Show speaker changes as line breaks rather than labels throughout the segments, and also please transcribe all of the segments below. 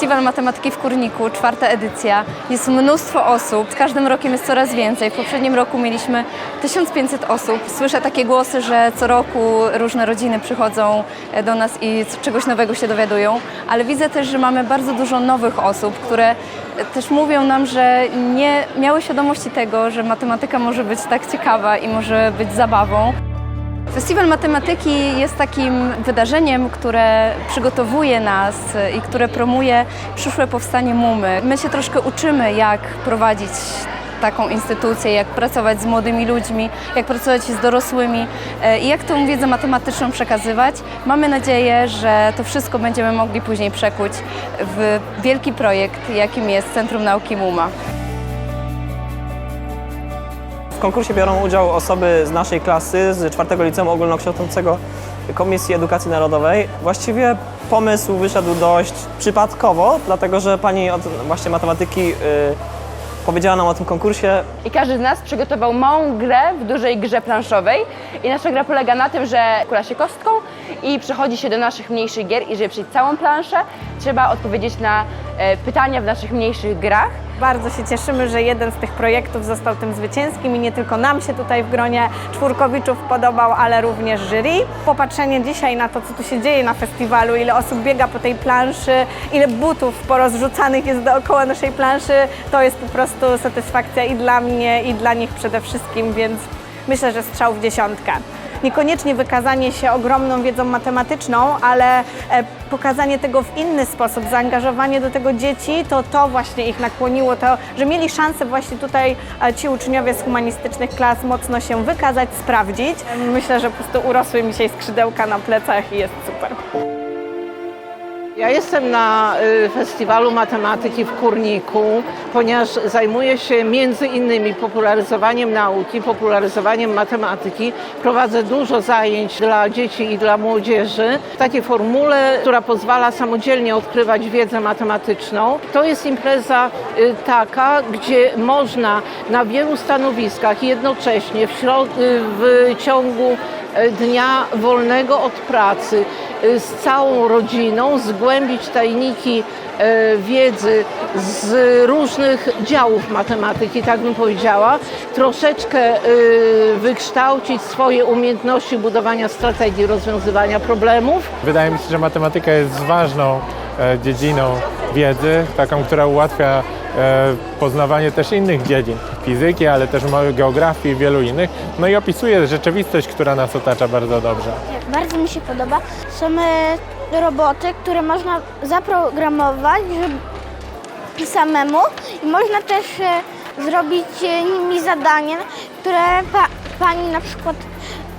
Festiwal Matematyki w Kurniku, czwarta edycja. Jest mnóstwo osób, z każdym rokiem jest coraz więcej. W poprzednim roku mieliśmy 1500 osób. Słyszę takie głosy, że co roku różne rodziny przychodzą e, do nas i czegoś nowego się dowiadują, ale widzę też, że mamy bardzo dużo nowych osób, które e, też mówią nam, że nie miały świadomości tego, że matematyka może być tak ciekawa i może być zabawą. Festiwal Matematyki jest takim wydarzeniem, które przygotowuje nas i które promuje przyszłe powstanie Mumy. My się troszkę uczymy, jak prowadzić taką instytucję, jak pracować z młodymi ludźmi, jak pracować z dorosłymi e, i jak tą wiedzę matematyczną przekazywać. Mamy nadzieję, że to wszystko będziemy mogli później przekuć w wielki projekt, jakim jest Centrum Nauki MUMA.
Konkursie biorą udział osoby z naszej klasy, z czwartego liceum ogólnokształcącego Komisji Edukacji Narodowej. Właściwie pomysł wyszedł dość przypadkowo, dlatego że pani od właśnie matematyki y, powiedziała nam o tym konkursie.
I każdy z nas przygotował małą grę w dużej grze planszowej. I nasza gra polega na tym, że kula się kostką i przechodzi się do naszych mniejszych gier i żeby przejść całą planszę, trzeba odpowiedzieć na e, pytania w naszych mniejszych grach.
Bardzo się cieszymy, że jeden z tych projektów został tym zwycięskim i nie tylko nam się tutaj w gronie czwórkowiczów podobał, ale również jury. Popatrzenie dzisiaj na to, co tu się dzieje na festiwalu, ile osób biega po tej planszy, ile butów porozrzucanych jest dookoła naszej planszy, to jest po prostu satysfakcja i dla mnie, i dla nich przede wszystkim, więc myślę, że strzał w dziesiątkę. Niekoniecznie wykazanie się ogromną wiedzą matematyczną, ale e, pokazanie tego w inny sposób, zaangażowanie do tego dzieci, to to właśnie ich nakłoniło, to, że mieli szansę właśnie tutaj e, ci uczniowie z humanistycznych klas mocno się wykazać, sprawdzić. Myślę, że po prostu urosły mi dzisiaj skrzydełka na plecach i jest super.
Ja jestem na y, Festiwalu Matematyki w Kurniku, ponieważ zajmuję się między innymi popularyzowaniem nauki, popularyzowaniem matematyki. Prowadzę dużo zajęć dla dzieci i dla młodzieży w takiej formule, która pozwala samodzielnie odkrywać wiedzę matematyczną. To jest impreza y, taka, gdzie można na wielu stanowiskach jednocześnie w, y, w ciągu dnia wolnego od pracy z całą rodziną zgłębić tajniki e, wiedzy z różnych działów matematyki, tak bym powiedziała, troszeczkę y, wykształcić swoje umiejętności budowania strategii rozwiązywania problemów.
Wydaje mi się, że matematyka jest ważną e, dziedziną wiedzy, taką, która ułatwia poznawanie też innych dziedzin, fizyki, ale też geografii i wielu innych. No i opisuje rzeczywistość, która nas otacza bardzo dobrze.
Bardzo mi się podoba. Są e, roboty, które można zaprogramować żeby samemu i można też e, zrobić e, nimi zadanie, które pa, pani na przykład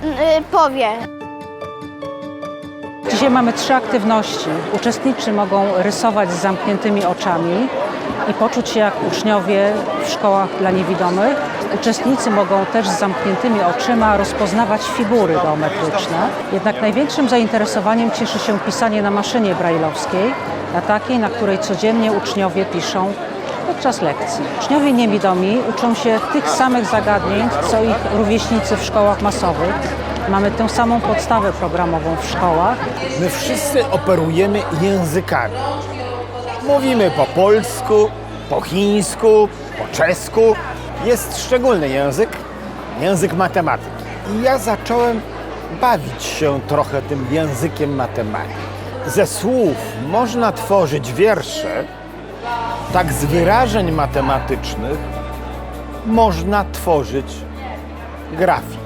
e, powie.
Dzisiaj mamy trzy aktywności. Uczestnicy mogą rysować z zamkniętymi oczami i poczuć się jak uczniowie w szkołach dla niewidomych. Uczestnicy mogą też z zamkniętymi oczyma rozpoznawać figury geometryczne. Jednak największym zainteresowaniem cieszy się pisanie na maszynie brajlowskiej, na takiej, na której codziennie uczniowie piszą podczas lekcji. Uczniowie niewidomi uczą się tych samych zagadnień, co ich rówieśnicy w szkołach masowych. Mamy tę samą podstawę programową w szkołach.
My wszyscy operujemy językami. Mówimy po polsku, po chińsku, po czesku. Jest szczególny język, język matematyki. I ja zacząłem bawić się trochę tym językiem matematyki. Ze słów można tworzyć wiersze, tak z wyrażeń matematycznych można tworzyć grafiki.